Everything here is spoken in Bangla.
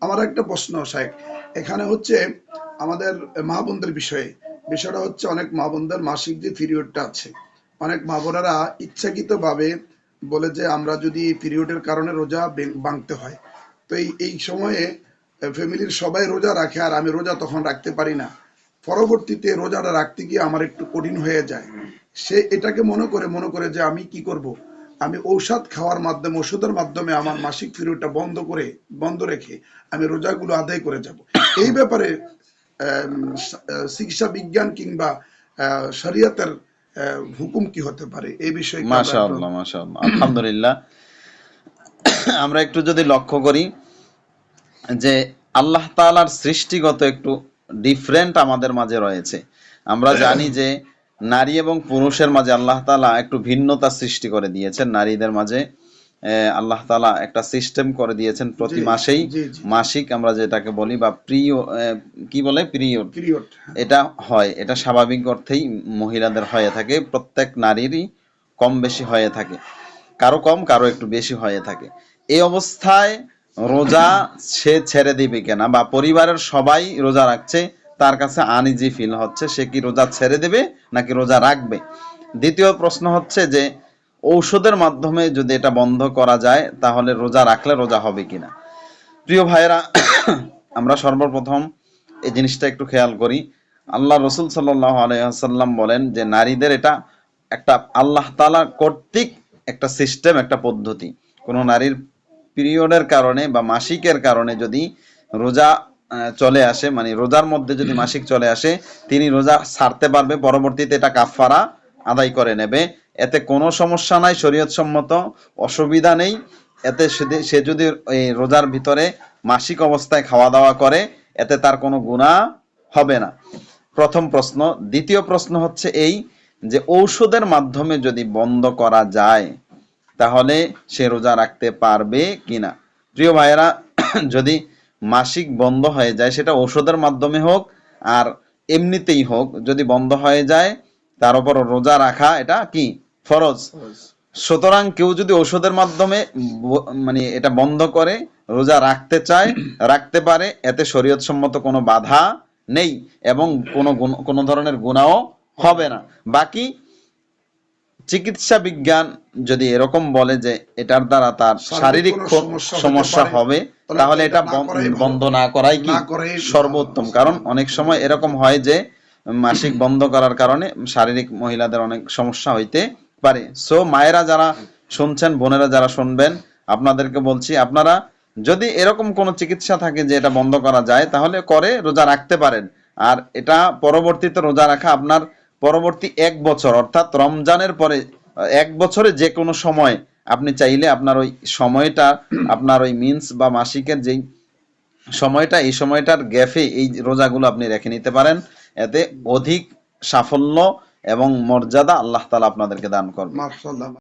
আমার একটা প্রশ্ন সাহেব এখানে হচ্ছে আমাদের মা বোনদের বিষয়ে। বিষয়টা হচ্ছে অনেক মা বোনদের মাসিক যে পিরিয়ডটা আছে, অনেক মা বোনেরা ইচ্ছাকৃত ভাবে বলে যে আমরা যদি পিরিয়ডের কারণে রোজা ভেঙ- ভাঙতে হয়। তো এই এই সময়ে ফ্যামিলির সবাই রোজা রাখে আর আমি রোজা তখন রাখতে পারি না। পরবর্তীতে রোজাটা রাখতে গিয়ে আমার একটু কঠিন হয়ে যায়। সে এটাকে মনে করে মনে করে যে আমি কি করব? আমি ঔষধ খাওয়ার মাধ্যমে ওষুধের মাধ্যমে আমার মাসিক পিরিয়ডটা বন্ধ করে বন্ধ রেখে আমি রোজাগুলো আদায় করে যাব। এই ব্যাপারে চিকিৎসা বিজ্ঞান কিংবা শরিয়তের হুকুম কি হতে পারে? এই বিষয়ে মাশাআল্লাহ মাশাআল্লাহ। আলহামদুলিল্লাহ। আমরা একটু যদি লক্ষ্য করি যে আল্লাহ তাআলার সৃষ্টিগত একটু ডিফারেন্ট আমাদের মাঝে রয়েছে। আমরা জানি যে নারী এবং পুরুষের মাঝে আল্লাহ তালা একটু ভিন্নতা সৃষ্টি করে দিয়েছেন। নারীদের মাঝে আল্লাহ তালা একটা সিস্টেম করে দিয়েছেন প্রতি মাসেই। মাসিক আমরা যেটাকে বলি বা প্রিয় কি বলে? পিরিয়ড পিরিয়ড এটা হয়। এটা স্বাভাবিক অর্থেই মহিলাদের হয়ে থাকে। প্রত্যেক নারীরই কম বেশি হয়ে থাকে। কারও কম কারও একটু বেশি হয়ে থাকে। এই অবস্থায় রোজা সে ছেড়ে দিবে কেনা বা পরিবারের সবাই রোজা রাখছে। তার কাছে আনইজি ফিল হচ্ছে, সে কি রোজা ছেড়ে দেবে নাকি রোজা রাখবে? দ্বিতীয় প্রশ্ন হচ্ছে যে, ঔষধের মাধ্যমে যদি এটা বন্ধ করা যায়, তাহলে রোজা রাখলে রোজা হবে কিনা? প্রিয় ভাইয়েরা, আমরা সর্বপ্রথম এই জিনিসটা একটু খেয়াল করি। আল্লাহ রসুল সাল্লাহ আলাইসাল্লাম বলেন যে, নারীদের এটা একটা আল্লাহ তালা কর্তৃক একটা সিস্টেম, একটা পদ্ধতি। কোনো নারীর পিরিয়ডের কারণে বা মাসিকের কারণে যদি রোজা চলে আসে মানে রোজার মধ্যে যদি মাসিক চলে আসে, তিনি রোজা ছাড়তে পারবে, পরবর্তীতে এটা কাফফারা আদায় করে নেবে। এতে কোনো সমস্যা নাই শরীয়ত সম্মত অসুবিধা নেই। এতে সে যদি এই রোজার ভিতরে মাসিক অবস্থায় খাওয়া দাওয়া করে, এতে তার কোনো গুণা হবে না। প্রথম প্রশ্ন। দ্বিতীয় প্রশ্ন হচ্ছে এই যে ঔষধের মাধ্যমে যদি বন্ধ করা যায়, তাহলে সে রোজা রাখতে পারবে কিনা? প্রিয় ভাইয়েরা, যদি মাসিক বন্ধ হয়ে যায় সেটা ঔষধের মাধ্যমে হোক আর এমনিতেই হোক যদি বন্ধ হয়ে যায় তার উপর রোজা রাখা এটা কি? ফরজ। সুতরাং কেউ যদি ঔষধের মাধ্যমে মানে এটা বন্ধ করে রোজা রাখতে চায় রাখতে পারে এতে শরীয়ত সম্মত কোনো বাধা নেই এবং কোনো কোনো ধরনের গুণাও হবে না। বাকি চিকিৎসা বিজ্ঞান যদি এরকম বলে যে এটার দ্বারা তার শারীরিক সমস্যা হবে তাহলে এটা। বন্ধ না করাই কি। সর্বোত্তম কারণ অনেক সময় এরকম হয় যে মাসিক বন্ধ করার কারণে শারীরিক মহিলাদের অনেক সমস্যা হইতে পারে সো মায়েরা যারা শুনছেন বোনেরা যারা শুনবেন আপনাদেরকে বলছি আপনারা যদি এরকম কোনো চিকিৎসা থাকে যে এটা বন্ধ করা যায় তাহলে করে রোজা রাখতে পারেন আর এটা পরবর্তীতে রোজা রাখা আপনার পরবর্তী এক বছর, অর্থাৎ রমজানের পরে, এক বছরে যে কোনো সময় আপনি চাইলে আপনার ওই সময়টা, আপনার ওই মিন্স বা মাসিকের যেই সময়টা, এই সময়টার গ্যাফে এই রোজাগুলো আপনি রেখে নিতে পারেন। এতে অধিক সাফল্য এবং মর্যাদা আল্লাহ তালা আপনাদেরকে দান করবে।